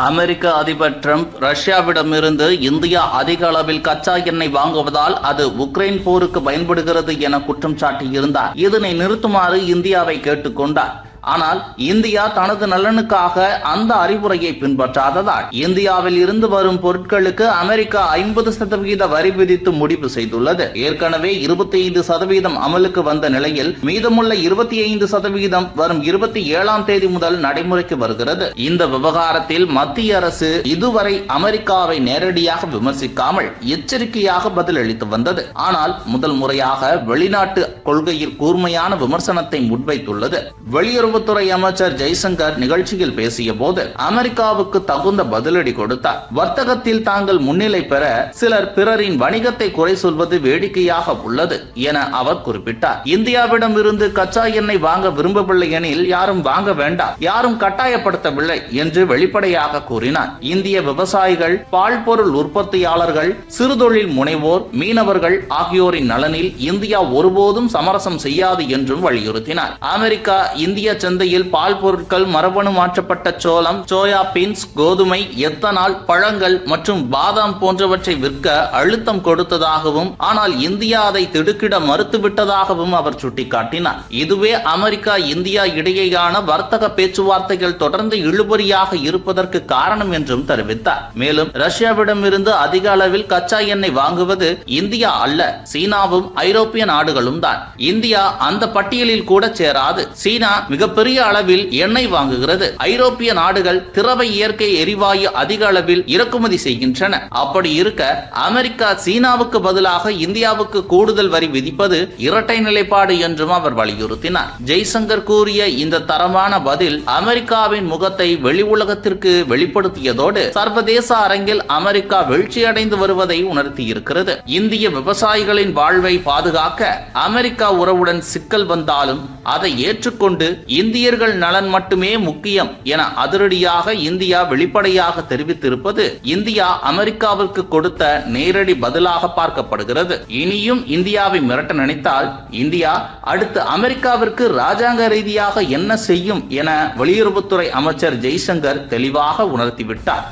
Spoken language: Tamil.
அமெரிக்க அதிபர் டிரம்ப் ரஷ்யாவிடமிருந்து இந்தியா அதிக அளவில் கச்சா எண்ணெய் வாங்குவதால் அது உக்ரைன் போருக்கு பயன்படுகிறது என குற்றம் சாட்டியிருந்தார். இதனை நிறுத்துமாறு இந்தியாவை கேட்டுக்கொண்டார். ஆனால் இந்தியா தனது நலனுக்காக அந்த அறிவுரையை பின்பற்றாததால் இந்தியாவில் இருந்து வரும் பொருட்களுக்கு அமெரிக்கா ஐம்பது சதவீத வரி விதித்து முடிவு செய்துள்ளது. ஏற்கனவே இருபத்தி ஐந்து சதவீதம் அமலுக்கு வந்த நிலையில் மீதமுள்ள இருபத்தி ஐந்து சதவிகிதம் வரும் இருபத்தி ஏழாம் தேதி முதல் நடைமுறைக்கு வருகிறது. இந்த விவகாரத்தில் மத்திய அரசு இதுவரை அமெரிக்காவை நேரடியாக விமர்சிக்காமல் எச்சரிக்கையாக பதிலளித்து வந்தது. ஆனால் முதல் முறையாக வெளிநாட்டு கொள்கையில் கூர்மையான விமர்சனத்தை முன்வைத்துள்ளது. வெளியுறவுத்துறை அமைச்சர் ஜெய்சங்கர் நிகழ்ச்சியில் பேசிய போது அமெரிக்காவுக்கு தகுந்த பதிலடி கொடுத்தார். வர்த்தகத்தில் தாங்கள் முன்னிலை பெற சிலர் பிறரின் வணிகத்தை குறை சொல்வது வேடிக்கையாக உள்ளது என அவர் குறிப்பிட்டார். இந்தியாவிடம் இருந்து கச்சா எண்ணெய் வாங்க விரும்பவில்லை எனில் யாரும் வாங்க வேண்டாம் யாரும் கட்டாயப்படுத்தவில்லை என்று வெளிப்படையாக கூறினார். இந்திய விவசாயிகள் பால் பொருள் உற்பத்தியாளர்கள் சிறுதொழில் முனைவோர் மீனவர்கள் ஆகியோரின் நலனில் இந்தியா ஒருபோதும் சமரசம் செய்யாது என்றும் வலியுறுத்தினார். அமெரிக்கா இந்திய சந்தையில் பால் பொருட்கள் மரபணு மாற்றப்பட்ட சோளம் சோயா பீன்ஸ் கோதுமை எத்தனால் பழங்கள் மற்றும் பாதாம் போன்றவற்றை விற்க அழுத்தம் கொடுத்ததாகவும் ஆனால் இந்தியா அதை திடுக்கிட மறுத்துவிட்டதாகவும் அவர் சுட்டிக்காட்டினார். இதுவே அமெரிக்கா இந்தியா இடையேயான வர்த்தக பேச்சுவார்த்தைகள் தொடர்ந்து இழுபறியாக இருப்பதற்கு காரணம் என்றும் தெரிவித்தார். மேலும் ரஷ்யாவிடமிருந்து அதிக அளவில் கச்சா எண்ணெய் வாங்குவது இந்தியா அல்ல சீனாவும் ஐரோப்பிய நாடுகளும் தான். இந்தியா அந்த பட்டியலில் கூட சேராது. சீனா மிக மிகப்பெரிய அளவில் எண்ணெய் வாங்குகிறது. ஐரோப்பிய நாடுகள் திரவ இயற்கை எரிவாயு அதிக அளவில் இறக்குமதி செய்கின்றன. அப்படி இருக்க அமெரிக்கா சீனாவுக்கு பதிலாக இந்தியாவுக்கு கூடுதல் வரி விதிப்பது இரட்டை நிலைப்பாடு என்றும் அவர் வலியுறுத்தினார். ஜெய்சங்கர் கூறிய இந்த தரமான பதில் அமெரிக்காவின் முகத்தை வெளி உலகத்திற்கு வெளிப்படுத்தியதோடு சர்வதேச அரங்கில் அமெரிக்கா வீழ்ச்சியடைந்து வருவதை உணர்த்தியிருக்கிறது. இந்திய விவசாயிகளின் வாழ்வை பாதுகாக்க அமெரிக்கா உறவுடன் சிக்கல் வந்தாலும் அதை ஏற்றுக்கொண்டு இந்தியர்கள் நலன் மட்டுமே முக்கியம் என அதிரடியாக இந்தியா வெளிப்படையாக தெரிவித்திருப்பது இந்தியா அமெரிக்காவிற்கு கொடுத்த நேரடி பதிலாக பார்க்கப்படுகிறது. இனியும் இந்தியாவை மிரட்ட நினைத்தால் இந்தியா அடுத்து அமெரிக்காவிற்கு ராஜாங்க ரீதியாக என்ன செய்யும் என வெளியுறவுத்துறை அமைச்சர் ஜெய்சங்கர் தெளிவாக உணர்த்திவிட்டார்.